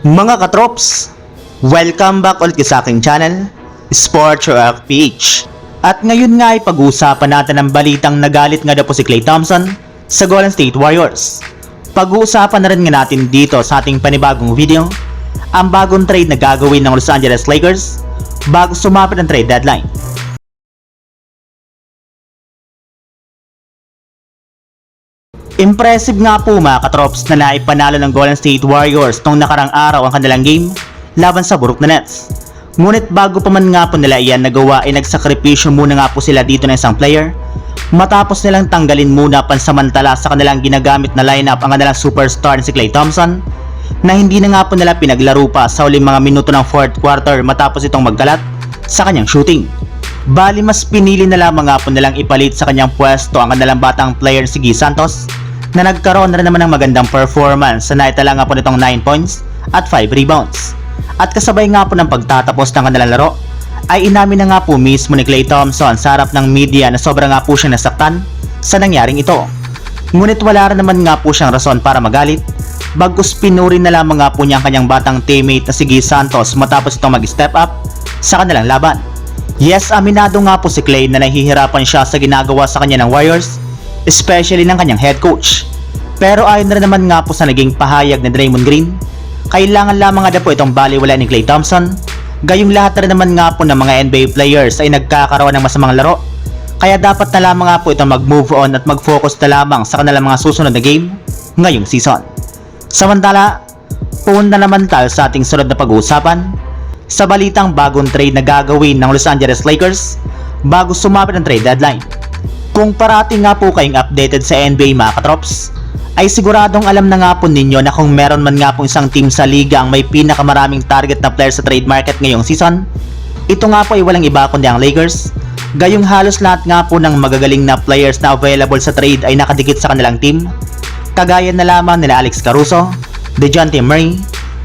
Mga katrops, welcome back ulit sa aking channel, Sports Rock PH. At ngayon nga ay pag-uusapan natin ang balitang nagalit nga daw po si Klay Thompson sa Golden State Warriors. Pag-uusapan na rin nga natin dito sa ating panibagong video, ang bagong trade na gagawin ng Los Angeles Lakers bago sumapit ang trade deadline. Impressive nga po mga katrops na naipanalo ng Golden State Warriors nung nakarang araw ang kanilang game laban sa Brooklyn Nets. Ngunit bago pa man nga po nila iyan nagawa ay nagsakripisyo muna nga po sila dito ng isang player matapos nilang tanggalin muna pansamantala sa kanilang ginagamit na lineup ang kanilang superstar na si Klay Thompson na hindi na nga po nila pinaglaro pa sa uling mga minuto ng fourth quarter matapos itong magkalat sa kanyang shooting. Bali mas pinili na lamang nga po nilang ipalit sa kanyang pwesto ang kanilang batang player si Guy Santos na nagkaroon na rin naman ng magandang performance sa naitala nga po nitong 9 points at 5 rebounds. At kasabay nga po ng pagtatapos ng kanilang laro ay inamin na nga po mismo ni Klay Thompson sa harap ng media na sobra nga po siyang nasaktan sa nangyaring ito. Ngunit wala rin naman nga po siyang rason para magalit bagkus pinuri na lamang nga po niya ang kanyang batang teammate na si Guy Santos matapos itong mag-step up sa kanilang laban. Yes, aminado nga po si Clay na nahihirapan siya sa ginagawa sa kanya ng Warriors, especially ng kanyang head coach. Pero ayon na rin naman nga po sa naging pahayag ni Draymond Green, kailangan lamang nga po itong baliwala ni Clay Thompson, gayong lahat na rin naman nga po ng mga NBA players ay nagkakaroon ng masamang laro, kaya dapat na lamang nga po itong mag-move on at mag-focus na lamang sa kanilang mga susunod na game ngayong season. Samantala, punta naman tayo sa ating sunod na pag-uusapan sa balitang bagong trade na gagawin ng Los Angeles Lakers bago sumapit ang trade deadline. Kung parati nga po kayong updated sa NBA mga katrops, ay siguradong alam na nga po ninyo na kung meron man nga po isang team sa liga ang may pinakamaraming target na player sa trade market ngayong season, ito nga po ay walang iba kundi ang Lakers. Gayong halos lahat nga po ng magagaling na players na available sa trade ay nakadikit sa kanilang team. Kagaya na lamang nila Alex Caruso, DeJounte Murray,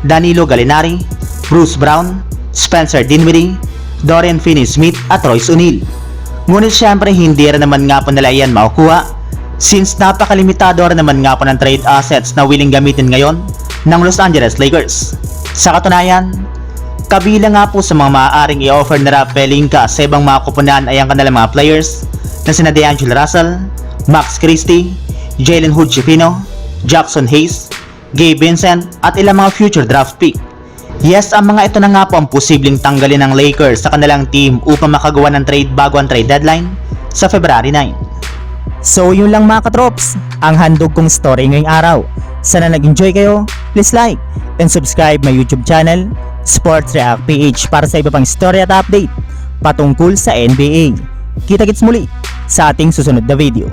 Danilo Gallinari, Bruce Brown, Spencer Dinwiddie, Dorian Finney-Smith at Royce O'Neal. Ngunit syempre hindi rin naman nga po nila yan makukuha since napakalimitado rin naman nga po ng trade assets na willing gamitin ngayon ng Los Angeles Lakers. Sa katunayan, kabilang nga po sa mga maaaring i-offer na Rob Pelinka sa ibang mga kupunan ay ang kanilang mga players na sina DeAngelo Russell, Max Christie, Jalen Hood Jackson Hayes, Gabe Vincent at ilang mga future draft pick. Yes, ang mga ito na nga po ang posibleng tanggalin ng Lakers sa kanilang team upang makagawa ng trade bago ang trade deadline sa February 9. So yun lang mga katrops, ang handog kong story ngayong araw. Sana nag-enjoy kayo, please like and subscribe my YouTube channel, Sports React PH para sa iba pang story at update patungkol sa NBA. Kita-kits muli sa ating susunod na video.